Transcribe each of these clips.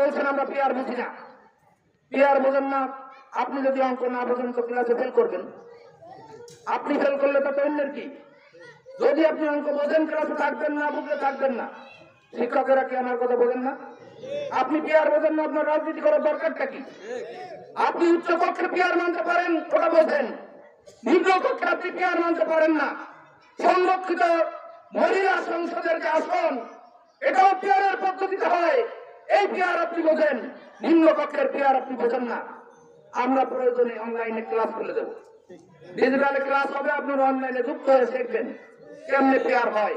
বলছেন আমরা পিয়ার বুঝি না। পিয়ার বোঝেন না, আপনি যদি অঙ্ক না বোঝেন তো ক্লাসে ফেল করবেন। আপনি ফেল করলে তো অন্যের কি? যদি আপনি অঙ্ক বোঝেন ক্লাসে থাকবেন না, বুঝলে থাকবেন না। শিক্ষকেরা কি আমার কথা বোঝেন না? আপনি পিয়ার বোঝেন না, আপনার রাজনীতি করার দরকারটা কি? আপনি উচ্চ কক্ষে পিয়ার মানতে পারেন, ওটা বোঝেন। নিম্ন কক্ষে আপনি পিয়ার মানতে পারেন না। সংরক্ষিত মহিলা সংসদের যে আসন, এটাও পিয়ারের পদ্ধতিতে হয়। এই পিয়ার আপনি বোঝেন নিম্ন কক্ষের পিয়ার আপনি বোঝেন না। আমরা প্রয়োজনে অনলাইনে ক্লাস খুলে দেবো। ডিজিটাল ক্লাস হবে, আপনার অনলাইনে যুক্ত হয়ে শিখবেন। কেমনে পেয়ার হয়?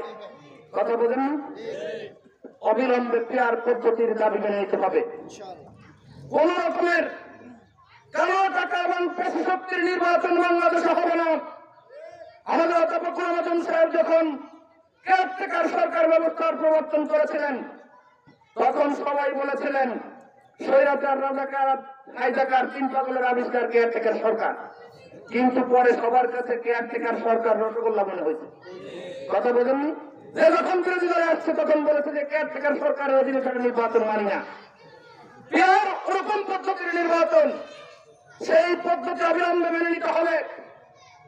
কথা বোঝেন না? অবিলম্বে পেয়ার পদ্ধতির দাবি মেনে নিতে হবে। কোন রকমের কালো টাকা এবং পেশি শক্তির নির্বাচন বাংলাদেশে হবে না। আমাদের অধ্যাপক সাহেব যখন কেয়ারটেকার সরকার ব্যবস্থার প্রবর্তন করেছিলেন তখন সবাই বলেছিলেন রাজাকার সরকার। কিন্তু পরে সবার সরকার অধীনে নির্বাচন নির্বাচন, সেই পদ্ধতি অবিলম্বে মেনে নিতে হবে।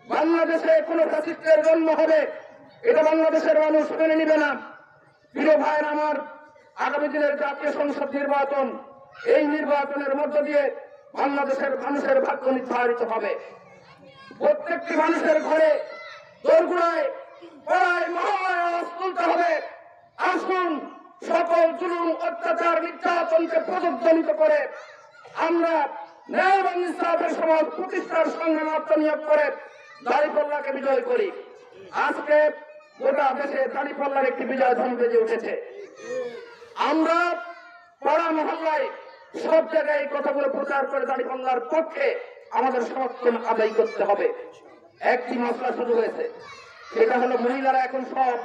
বাংলাদেশে কোন জন্ম হবে, এটা বাংলাদেশের মানুষ মেনে নিবে না। প্রিয় ভাইয়ের আমার আগামী দিনের জাতীয় সংসদ নির্বাচন, এই নির্বাচনের মধ্য দিয়ে বাংলাদেশের মানুষের ভাগ্য নির্ধারিত হবে। প্রত্যেকটি মানুষের ঘরে, দোরগুড়ায়, পাড়ায় আওয়াজ তুলতে হবে। আসুন সকল জুলুম, অত্যাচার, নির্যাতনকে প্রযোজ্জনিত করে আমরা ন্যায় এবং ইসলামের সমাজ প্রতিষ্ঠার সংগ্রামে আত্মনিয়োগ করে দাড়িপাল্লাকে বিজয় করি। আজকে গোটা দেশে দাড়িপাল্লার একটি বিজয় ধন বেজে উঠেছে। আমরা পাড়া মহল্লায় সব জায়গায় কথাগুলো প্রচার করে দাড়িপাল্লার পক্ষে আমাদের সমর্থন আদায় করতে হবে। একটি মশলা শুরু হয়েছে। সেটা হলো মহিলারা এখন সব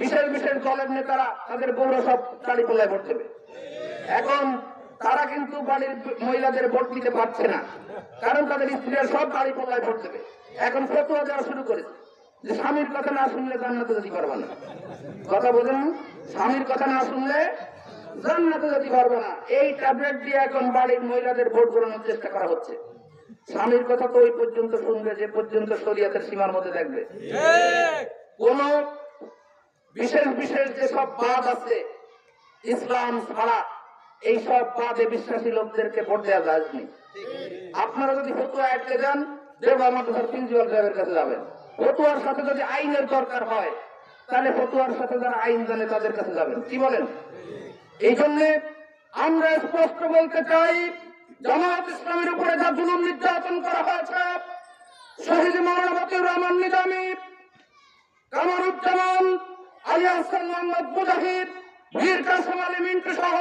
বিশেষ বিশেষ দলের নেতারা তাদের বউরা সব দাড়িপাল্লায় ভোট দেবে। এখন তারা কিন্তু বাড়ির মহিলাদের ভোট দিতে পারছে না, কারণ তাদের স্ত্রীরা সব দাড়ি পাল্লায় ভোট দেবে। এখন ফতুয়া দেওয়া শুরু করেছে। যে স্বামীর কথা না শুনলে জান্নাতে যেতে পারবে না। কথা বোঝেন? স্বামীর কথা না শুনলে জান্নাতে যেতে পারবে না। এই ট্যাবলেট দিয়ে এখন বাড়ির মহিলাদের ভোট করানোর চেষ্টা করা হচ্ছে। স্বামীর কথা তো ওই পর্যন্ত শুনবে যে পর্যন্ত শরীয়তের সীমার মধ্যে থাকবে। কোন বিশেষ বিশেষ যেসব বাদ আছে ইসলাম ছাড়া এই সব বাদে বিশ্বাসী লোকদেরকে ভোট দেওয়া যায়নি আপনারা যদি ফতুয়া আটকে যান দেব আমার প্রিন্সিপাল সাহেবের কাছে যাবেন। ফতুয়ার সাথে যদি আইনের দরকার হয় তাহলে ফতুয়ার সাথে যারা আইন জানে তাদের কাছে যাবেন। কি বলেন? এই জন্যে আমরা স্পষ্ট বলতে চাই, জামাত ইসলামের উপরে যা জুলুম নির্যাতন করা হয়েছে, শহীদ মৌলানা মতিউর রহমান নিজামী, কামারুজ্জামান, আলী হাসান মোহাম্মদ মুজাহিদ বীর কাসম আলী মিন্টু সহ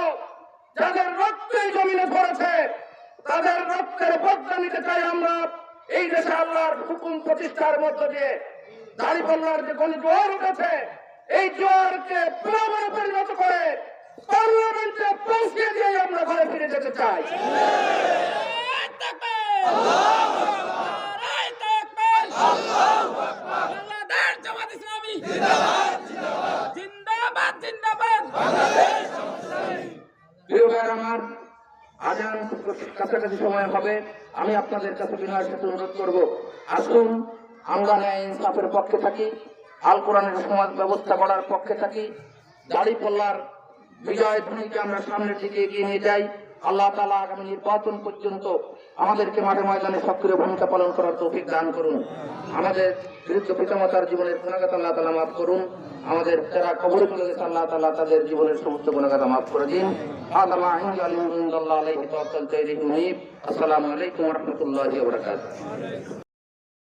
যাদের রক্ত এই জমিনে ধরেছে, তাদের রক্তের বদলা নিতে চাই আমরা। এই দেশে আল্লাহর হুকুম প্রতিষ্ঠার মধ্য দিয়ে দাড়িপাল্লার যে গণ জোয়ার উঠেছে, এই জোয়ারকে প্লাবনে পরিণত করে পার্লামেন্টে পৌঁছে দিয়ে আমরা ঘরে ফিরে যেতে চাই। কাছাকাছি সময় হবে। আমি আপনাদের কাছে বিনয়ের সাথে অনুরোধ করব। আসুন আমরা ন্যায় ইনসাফের পক্ষে থাকি, আল কোরআনের সমাজ ব্যবস্থা করার পক্ষে থাকি, দাড়ি পাল্লার বিজয় ধ্বনিকে আমরা সামনের দিকে এগিয়ে নিয়ে যাই। আল্লাহ তালা আগামী নির্বাচন পর্যন্ত আমাদেরকে মাঠে ময়দানে সক্রিয় ভূমিকা পালন করার তৌফিক দান করুন। আমাদের বৃদ্ধ পিতামাতার জীবনের গুণাগাত আল্লাহ তালা মাফ করুন। আমাদের যারা কবরে চলে গেছে, আল্লাহ তালা তাদের জীবনের সমস্ত গুণাগাত মাফ করে দিন। আসসালামু আলাইকুম রহমতুল্লাহ